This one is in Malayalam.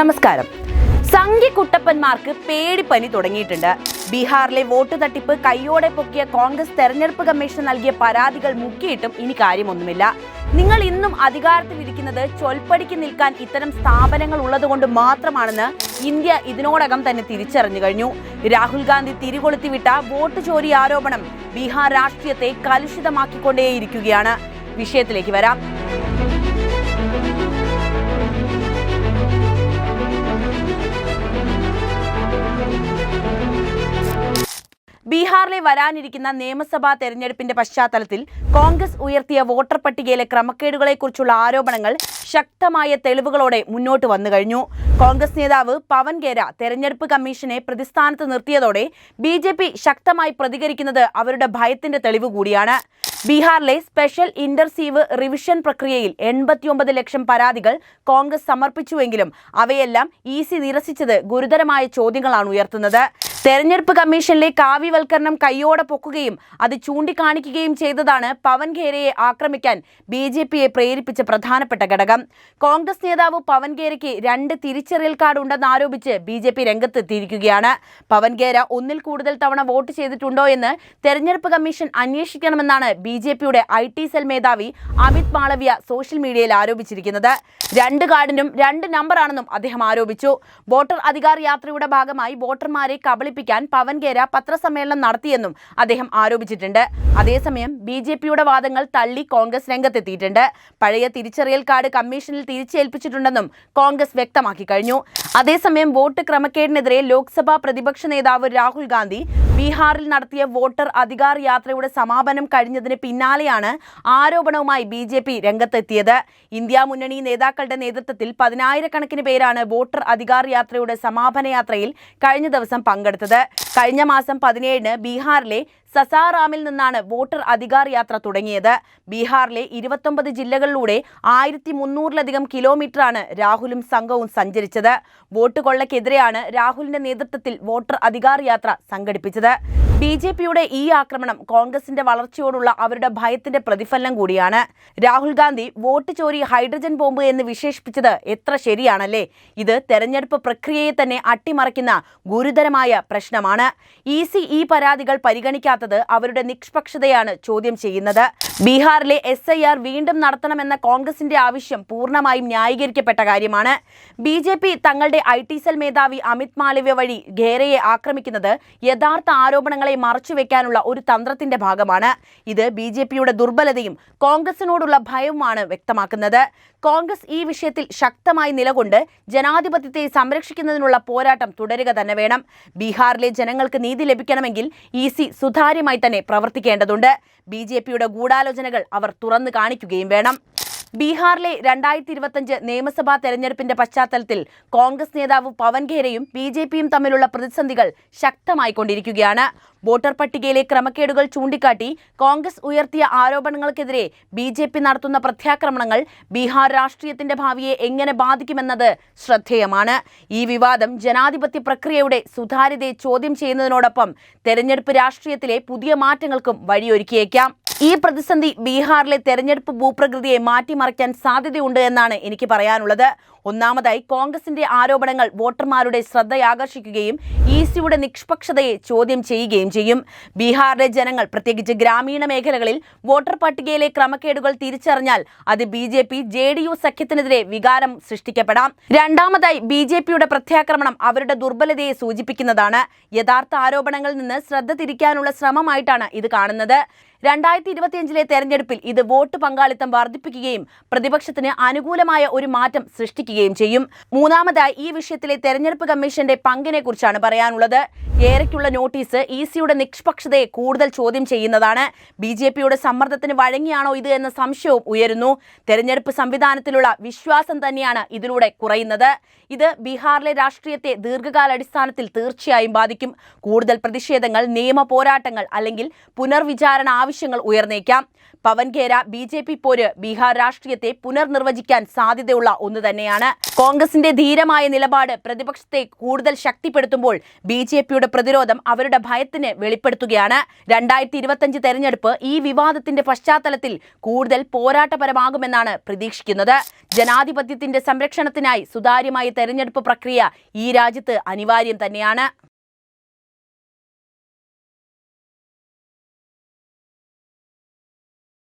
നമസ്കാരം. സംഘി കുട്ടപ്പന്മാർക്ക് പേടിപ്പനി തുടങ്ങിയിട്ടുണ്ട്. ബീഹാറിലെ വോട്ട് തട്ടിപ്പ് കയ്യോടെ പൊക്കിയ കോൺഗ്രസ് തെരഞ്ഞെടുപ്പ് കമ്മീഷൻ നൽകിയ പരാതികൾ മുക്കിയിട്ടും ഇനി കാര്യമൊന്നുമില്ല. നിങ്ങൾ ഇന്നും അധികാരത്തിലിരിക്കുന്നത് ചൊൽപ്പടിക്ക് നിൽക്കാൻ ഇത്തരം സ്ഥാപനങ്ങൾ ഉള്ളതുകൊണ്ട് മാത്രമാണെന്ന് ഇന്ത്യ ഇതിനോടകം തന്നെ തിരിച്ചറിഞ്ഞു കഴിഞ്ഞു. രാഹുൽ ഗാന്ധി തിരികൊളുത്തിവിട്ട വോട്ട് ചോരി ആരോപണം ബീഹാർ രാഷ്ട്രീയത്തെ കലുഷിതമാക്കിക്കൊണ്ടേയിരിക്കുകയാണ്. വിഷയത്തിലേക്ക് വരാം. ബീഹാറിലെ വരാനിരിക്കുന്ന നിയമസഭാ തെരഞ്ഞെടുപ്പിന്റെ പശ്ചാത്തലത്തിൽ കോൺഗ്രസ് ഉയർത്തിയ വോട്ടർ പട്ടികയിലെ ക്രമക്കേടുകളെക്കുറിച്ചുള്ള ആരോപണങ്ങൾ ശക്തമായ തെളിവുകളോടെ മുന്നോട്ട് വന്നു കഴിഞ്ഞു. കോൺഗ്രസ് നേതാവ് പവൻ ഗേര തെരഞ്ഞെടുപ്പ് കമ്മീഷനെ പ്രതിസ്ഥാനത്ത് നിർത്തിയതോടെ ബി ശക്തമായി പ്രതികരിക്കുന്നത് അവരുടെ ഭയത്തിന്റെ തെളിവ് കൂടിയാണ്. ബീഹാറിലെ സ്പെഷ്യൽ ഇന്റർസീവ് റിവിഷൻ പ്രക്രിയയിൽ എൺപത്തിയൊമ്പത് ലക്ഷം പരാതികൾ കോൺഗ്രസ് സമർപ്പിച്ചുവെങ്കിലും അവയെല്ലാം ഇ സി നിരസിച്ചത് ഗുരുതരമായ ചോദ്യങ്ങളാണ് ഉയർത്തുന്നത്. തെരഞ്ഞെടുപ്പ് കമ്മീഷനിലെ കാവ്യവൽക്കരണം കൈയോടെ പൊക്കുകയും അത് ചൂണ്ടിക്കാണിക്കുകയും ചെയ്തതാണ് പവൻ ഖേരയെ ആക്രമിക്കാൻ ബി ജെ പിയെ പ്രേരിപ്പിച്ച പ്രധാനപ്പെട്ട ഘടകം. കോൺഗ്രസ് നേതാവ് പവൻ ഖേരയ്ക്ക് രണ്ട് തിരിച്ചറിയൽ കാർഡ് ഉണ്ടെന്നാരോപിച്ച് ബി ജെ പി രംഗത്തെത്തിയിരിക്കുകയാണ്. പവൻ ഖേര ഒന്നിൽ കൂടുതൽ തവണ വോട്ട് ചെയ്തിട്ടുണ്ടോ എന്ന് തെരഞ്ഞെടുപ്പ് കമ്മീഷൻ അന്വേഷിക്കണമെന്നാണ് ബി ജെ പിയുടെ ഐ ടി സെൽ മേധാവി അമിത് മാളവ്യ സോഷ്യൽ മീഡിയയിൽ ആരോപിച്ചിരിക്കുന്നത്. രണ്ട് കാർഡിനും രണ്ട് നമ്പറാണെന്നും അദ്ദേഹം ആരോപിച്ചു. വോട്ടർ അധികാർ യാത്രയുടെ ഭാഗമായി വോട്ടർമാരെ കബളിപ്പിക്കാൻ പവൻ ഖേര പത്രസമ്മേളനം നടത്തിയെന്നും അദ്ദേഹം ആരോപിച്ചിട്ടുണ്ട്. അതേസമയം ബി ജെ പിയുടെ വാദങ്ങൾ തള്ളി കോൺഗ്രസ് രംഗത്തെത്തിയിട്ടുണ്ട്. പഴയ തിരിച്ചറിയൽ കാർഡ് കമ്മീഷനിൽ തിരിച്ചേൽപ്പിച്ചിട്ടുണ്ടെന്നും കോൺഗ്രസ് വ്യക്തമാക്കി കഴിഞ്ഞു. അതേസമയം വോട്ട് ക്രമക്കേടിനെതിരെ ലോക്സഭാ പ്രതിപക്ഷ നേതാവ് രാഹുൽ ഗാന്ധി ബീഹാറിൽ നടത്തിയ വോട്ടർ അധികാർ യാത്രയുടെ സമാപനം കഴിഞ്ഞതിന് പിന്നാലെയാണ് ആരോപണവുമായി ബി ജെ പി രംഗത്തെത്തിയത്. ഇന്ത്യ മുന്നണി നേതാക്കളുടെ നേതൃത്വത്തിൽ പതിനായിരക്കണക്കിന് പേരാണ് വോട്ടർ അധികാർ യാത്രയുടെ സമാപന യാത്രയിൽ കഴിഞ്ഞ ദിവസം പങ്കെടുത്തത്. കഴിഞ്ഞ മാസം പതിനേഴിന് ബീഹാറിലെ സസാറാമിൽ നിന്നാണ് വോട്ടർ അധികാർ യാത്ര തുടങ്ങിയത്. ബീഹാറിലെ ഇരുപത്തൊമ്പത് ജില്ലകളിലൂടെ ആയിരത്തി മുന്നൂറിലധികം കിലോമീറ്ററാണ് രാഹുലും സംഘവും സഞ്ചരിച്ചത്. വോട്ട് കൊള്ളക്കെതിരെയാണ് രാഹുലിന്റെ നേതൃത്വത്തിൽ വോട്ടർ അധികാർ യാത്ര സംഘടിപ്പിച്ചത്. that. ബി ജെ പിയുടെ ഈ ആക്രമണം കോൺഗ്രസിന്റെ വളർച്ചയോടുള്ള അവരുടെ ഭയത്തിന്റെ പ്രതിഫലനം കൂടിയാണ്. രാഹുൽ ഗാന്ധി വോട്ട് ചോരി ഹൈഡ്രജൻ ബോംബ് എന്ന് വിശേഷിപ്പിച്ചത് എത്ര ശരിയാണല്ലേ? ഇത് തെരഞ്ഞെടുപ്പ് പ്രക്രിയയെ തന്നെ അട്ടിമറിക്കുന്ന ഗുരുതരമായ പ്രശ്നമാണ്. ഇ സി ഈ പരാതികൾ പരിഗണിക്കാത്തത് അവരുടെ നിഷ്പക്ഷതയാണ് ചോദ്യം ചെയ്യുന്നത്. ബീഹാറിലെ എസ് ഐ ആർ വീണ്ടും നടത്തണമെന്ന കോൺഗ്രസിന്റെ ആവശ്യം പൂർണമായും ന്യായീകരിക്കപ്പെട്ട കാര്യമാണ്. ബി ജെ പി തങ്ങളുടെ ഐ ടി സെൽ മേധാവി അമിത് മാളവ്യ വഴി ഖേരയെ ആക്രമിക്കുന്നത് യഥാർത്ഥ ആരോപണങ്ങളെ മറച്ചുവെക്കാനുള്ള ഒരു തന്ത്രത്തിന്റെ ഭാഗമാണ്. ഇത് ബി ജെ പിയുടെ ദുർബലതയും കോൺഗ്രസിനോടുള്ള ഭയവുമാണ് വ്യക്തമാക്കുന്നത്. കോൺഗ്രസ് ഈ വിഷയത്തിൽ ശക്തമായി നിലകൊണ്ട് ജനാധിപത്യത്തെ സംരക്ഷിക്കുന്നതിനുള്ള പോരാട്ടം തുടരുക തന്നെ വേണം. ബീഹാറിലെ ജനങ്ങൾക്ക് നീതി ലഭിക്കണമെങ്കിൽ ഇ സി സുതാര്യമായി തന്നെ പ്രവർത്തിക്കേണ്ടതുണ്ട്. ബി ജെ പിയുടെ ഗൂഢാലോചനകൾ അവർ തുറന്നു കാണിക്കുകയും വേണം. ബീഹാറിലെ രണ്ടായിരത്തി ഇരുപത്തഞ്ച് നിയമസഭാ തെരഞ്ഞെടുപ്പിന്റെ പശ്ചാത്തലത്തിൽ കോൺഗ്രസ് നേതാവ് പവൻ ഖേരയും ബി ജെ പിയും തമ്മിലുള്ള പ്രതിസന്ധികൾ ശക്തമായിക്കൊണ്ടിരിക്കുകയാണ്. വോട്ടർ പട്ടികയിലെ ക്രമക്കേടുകൾ ചൂണ്ടിക്കാട്ടി കോൺഗ്രസ് ഉയർത്തിയ ആരോപണങ്ങൾക്കെതിരെ ബി ജെ പി നടത്തുന്ന പ്രത്യാക്രമണങ്ങൾ ബീഹാർ രാഷ്ട്രീയത്തിന്റെ ഭാവിയെ എങ്ങനെ ബാധിക്കുമെന്നത് ശ്രദ്ധേയമാണ്. ഈ വിവാദം ജനാധിപത്യ പ്രക്രിയയുടെ സുതാര്യതയെ ചോദ്യം ചെയ്യുന്നതിനോടൊപ്പം തെരഞ്ഞെടുപ്പ് രാഷ്ട്രീയത്തിലെ പുതിയ മാറ്റങ്ങൾക്കും വഴിയൊരുക്കിയേക്കാം. ഈ പ്രതിസന്ധി ബീഹാറിലെ തെരഞ്ഞെടുപ്പ് ഭൂപ്രകൃതിയെ മാറ്റിമറിക്കാൻ സാധ്യതയുണ്ട് എന്നാണ് എനിക്ക് പറയാനുള്ളത്. ഒന്നാമതായി കോൺഗ്രസിന്റെ ആരോപണങ്ങൾ വോട്ടർമാരുടെ ശ്രദ്ധയാകർഷിക്കുകയും ഇ സിയുടെ നിഷ്പക്ഷതയെ ചോദ്യം ചെയ്യുകയും ചെയ്യും. ബീഹാറിലെ ജനങ്ങൾ പ്രത്യേകിച്ച് ഗ്രാമീണ മേഖലകളിൽ വോട്ടർ പട്ടികയിലെ ക്രമക്കേടുകൾ തിരിച്ചറിഞ്ഞാൽ അത് B J P J D U സഖ്യത്തിനെതിരെ വികാരം സൃഷ്ടിക്കപ്പെടാം. രണ്ടാമതായി ബി ജെ പിയുടെ പ്രത്യാക്രമണം അവരുടെ ദുർബലതയെ സൂചിപ്പിക്കുന്നതാണ്. യഥാർത്ഥ ആരോപണങ്ങളിൽ നിന്ന് ശ്രദ്ധ തിരിക്കാനുള്ള ശ്രമമായിട്ടാണ് ഇത് കാണുന്നത്. രണ്ടായിരത്തി ഇരുപത്തിയഞ്ചിലെ തെരഞ്ഞെടുപ്പിൽ ഇത് വോട്ട് പങ്കാളിത്തം വർദ്ധിപ്പിക്കുകയും പ്രതിപക്ഷത്തിന് അനുകൂലമായ ഒരു മാറ്റം സൃഷ്ടിക്കുകയും ചെയ്യും. മൂന്നാമതായി ഈ വിഷയത്തിലെ തെരഞ്ഞെടുപ്പ് കമ്മീഷന്റെ പങ്കിനെ കുറിച്ചാണ് പറയാനുള്ളത്. ഏറെക്കുള്ള നോട്ടീസ് ഇ സിയുടെ നിഷ്പക്ഷതയെ കൂടുതൽ ചോദ്യം ചെയ്യുന്നതാണ്. ബി ജെ പിയുടെ സമ്മർദ്ദത്തിന് വഴങ്ങിയാണോ ഇത് എന്ന സംശയവും ഉയരുന്നു. തെരഞ്ഞെടുപ്പ് സംവിധാനത്തിലുള്ള വിശ്വാസം തന്നെയാണ് ഇതിലൂടെ കുറയുന്നത്. ഇത് ബീഹാറിലെ രാഷ്ട്രീയത്തെ ദീർഘകാലാടിസ്ഥാനത്തിൽ തീർച്ചയായും ബാധിക്കും. കൂടുതൽ പ്രതിഷേധങ്ങൾ നിയമ പോരാട്ടങ്ങൾ അല്ലെങ്കിൽ പുനർവിചാരണ ആവശ്യങ്ങൾ ഉയർന്നേക്കാം. Pawan Khera B J P പോര് ബീഹാർ രാഷ്ട്രീയത്തെ പുനർനിർവചിക്കാൻ സാധ്യതയുള്ള ഒന്ന് തന്നെയാണ്. കോൺഗ്രസിന്റെ ധീരമായ നിലപാട് പ്രതിപക്ഷത്തെ കൂടുതൽ ശക്തിപ്പെടുത്തുമ്പോൾ ബി ജെ പിയുടെ പ്രതിരോധം അവരുടെ ഭയത്തിന് വെളിപ്പെടുത്തുകയാണ്. രണ്ടായിരത്തി ഇരുപത്തഞ്ച് തെരഞ്ഞെടുപ്പ് ഈ വിവാദത്തിന്റെ പശ്ചാത്തലത്തിൽ കൂടുതൽ പോരാട്ടപരമാകുമെന്നാണ് പ്രതീക്ഷിക്കുന്നത്. ജനാധിപത്യത്തിന്റെ സംരക്ഷണത്തിനായി സുതാര്യമായ തെരഞ്ഞെടുപ്പ് പ്രക്രിയ ഈ രാജ്യത്ത് അനിവാര്യം തന്നെയാണ്.